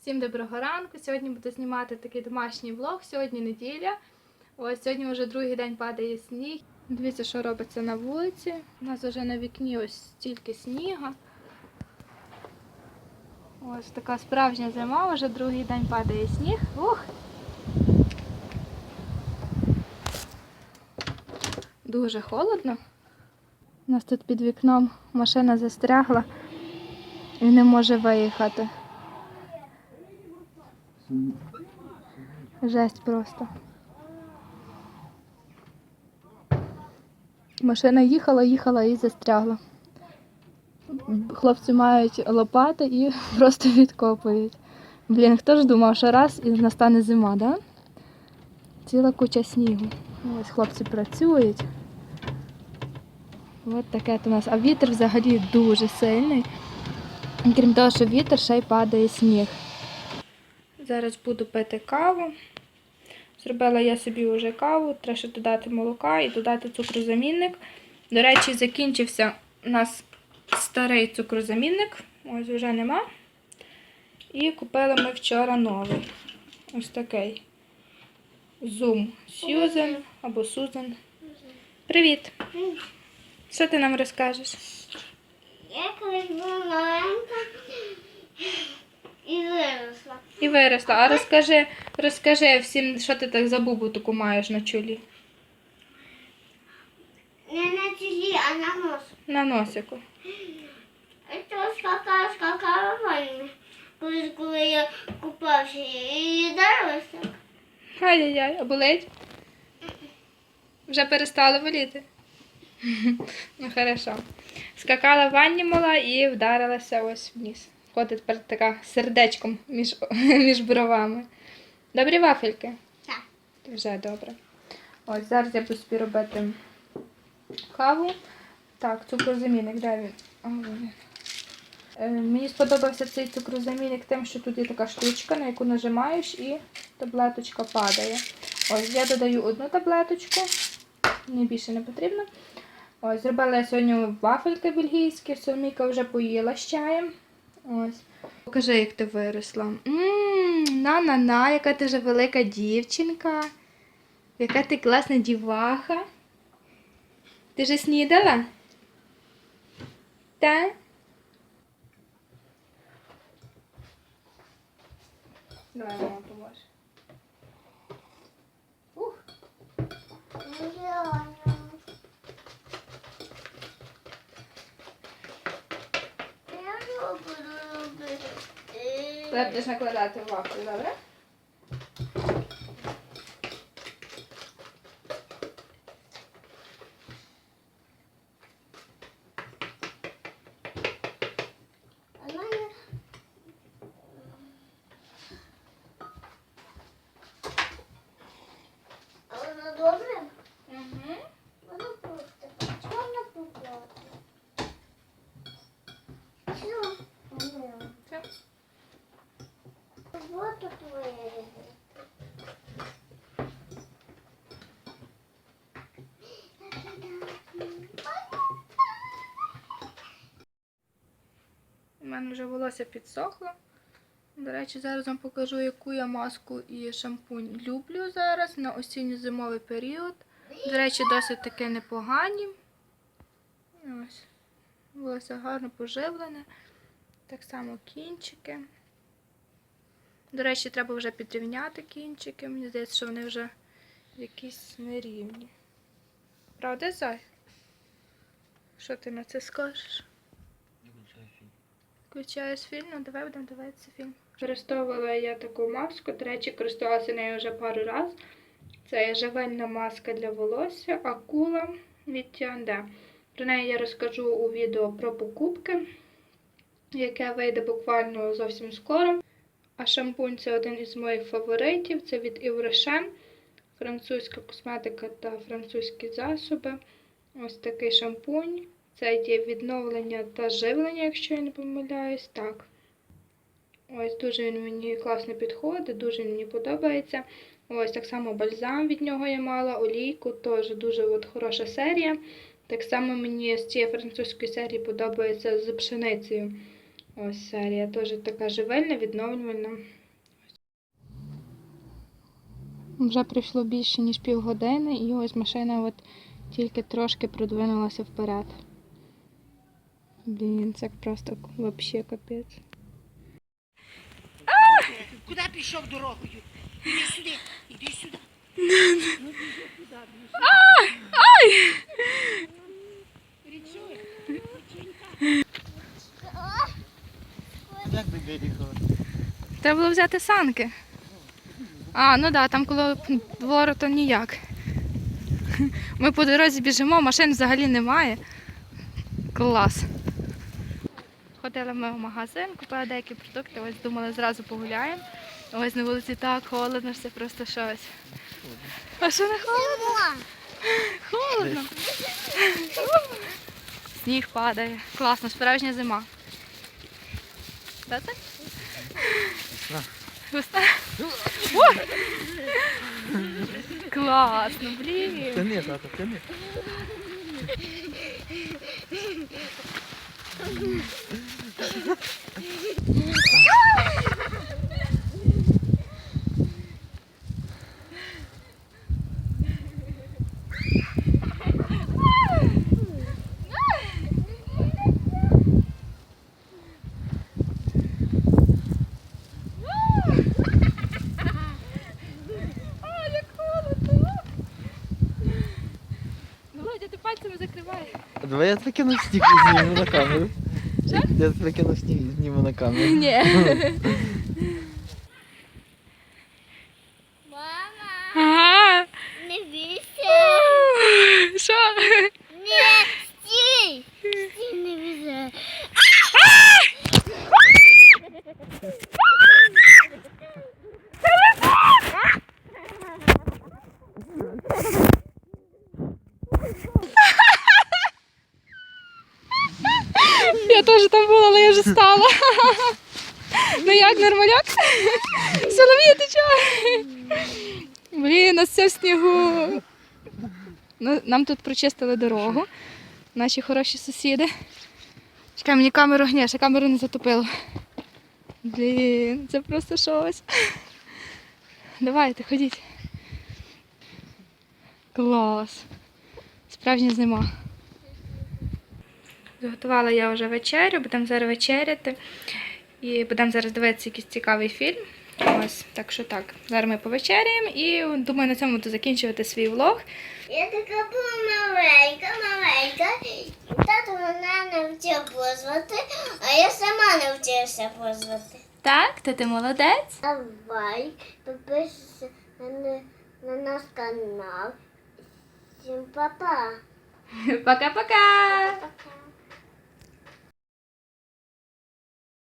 Всім доброго ранку. Сьогодні буду знімати такий домашній влог. Сьогодні неділя. Ось сьогодні вже другий день падає сніг. Дивіться, що робиться на вулиці. У нас вже на вікні ось стільки сніга. Ось така справжня зима, вже другий день падає сніг. Ух! Дуже холодно. У нас тут під вікном машина застрягла і не може виїхати. Жесть просто. Машина їхала, їхала і застрягла. Хлопці мають лопати і просто відкопують. Блін, хто ж думав, що раз і настане зима, да? Ціла куча снігу. Ось хлопці працюють. Ось таке у нас. А вітер взагалі дуже сильний. Крім того, що вітер, ще й падає сніг. Зараз буду пити каву. Зробила я собі вже каву, треба ще додати молока і додати цукрозамінник. До речі, закінчився у нас старий цукрозамінник, ось вже нема. І купили ми вчора новий. Ось такий. Zoom Susan або Susan. Привіт! Що ти нам розкажеш? Я колись була маленька і виросла. І виросла. А розкажи, розкажи всім, що ти так за бубу таку маєш на чолі. Не на чолі, а на нос. На носику. Це скакала, скакала ванні. Колись, коли я купався і дарилася. Ай-яй-яй, а болить? Вже перестало боліти. Ну, хорошо. Скакала в ванні мала і вдарилася ось в ніс. Ходить тепер така сердечком між, між бровами. Добрі вафельки? Так. Вже добре. Ось зараз я буду собі робити каву. Так, цукрозамінник, де він? Е, Мені сподобався цей цукрозамінник тим, що тут є така штучка, на яку нажимаєш і таблеточка падає. Ось я додаю одну таблеточку, мені більше не потрібно. Ось, зробила я сьогодні вафельки бельгійські, Соломійка вже поїла з чаєм. Ось. Покажи, як ти виросла. На-на-на, яка ти вже велика дівчинка. Яка ти класна діваха. Ти вже снідала? Та? Давай, мама, поможе. Ух. Я люблю робити. Тепер будеш накладати в вафлю, добре? А в мене А воно добре? Угу. Воно просто. Чорно поплати. Все. Все. Робота твоя. У мене вже волосся підсохло. До речі, зараз вам покажу, яку я маску і шампунь люблю зараз на осінньо-зимовий період. До речі, досить таке непогані. Ось. Волосся гарно поживлене. Так само кінчики. До речі, треба вже підрівняти кінчики. Мені здається, що вони вже якісь нерівні. Правда, Зай? Що ти на це скажеш? Включаєш фільм, ну давай будемо дивитися фільм. Використовувала я таку маску, до речі, користувалася нею вже пару разів. Це живельна маска для волосся, акула від Тіанде. Про неї я розкажу у відео про покупки, яке вийде буквально зовсім скоро. А шампунь це один із моїх фаворитів. Це від Yves французька косметика та французькі засоби. Ось такий шампунь. Це є відновлення та живлення, якщо я не помиляюсь. Так. Ось дуже він мені класно підходить, дуже мені подобається. Ось так само бальзам від нього я мала, олійку, теж дуже от хороша серія. Так само мені з цієї французької серії подобається з пшеницею. Ось серія теж така живельна, відновлювальна. Вже пройшло більше, ніж півгодини, і ось машина от тільки трошки продвинулася вперед. Блін, це просто взагалі капець. Куди пішов дорогою? Іди сюди, іди сюди. Як би виїхала? Треба було взяти санки. А, ну так, да, там коло двору то ніяк. Ми по дорозі біжимо, машин взагалі немає. Клас. Ходили ми в магазин, купили деякі продукти, ось думали, зразу погуляємо. Ось на вулиці так холодно, це просто щось. А що не холодно? Холодно. Сніг падає. Класно, справжня зима. Та так? Весна. Класно, блін. Тяни, тато, тяни. А, як холодно. Володя, ти пальцями закривай. Давай я тебе кину сніг і зніму на камеру. Я тебе кину сніг і зніму на камеру. Ні. Мама, Ага. не бійся. Що? Ні, стій. Стій, не бійся. Я теж там була, але я вже стала. Ну як, нормаляк? Соломія, ти чого? Блін, у нас все в снігу. Ну, Нам тут прочистили дорогу. Наші хороші сусіди. Чекай, мені камеру гні, ще камеру не затопило. Блін, це просто щось. Давайте, ходіть. Клас. Справжня зима. Заготувала я вже вечерю, будемо зараз вечеряти. І будемо зараз дивитися якийсь цікавий фільм. Ось, так що так. Зараз ми повечеряємо і думаю, на цьому буду закінчувати свій влог. Я така була маленька, маленька. Тато мене навчив позвати, а я сама навчилася позвати. Так, то ти молодець. Давай, підписуйся на, на, на наш канал. Всім па-па. Пока-пока!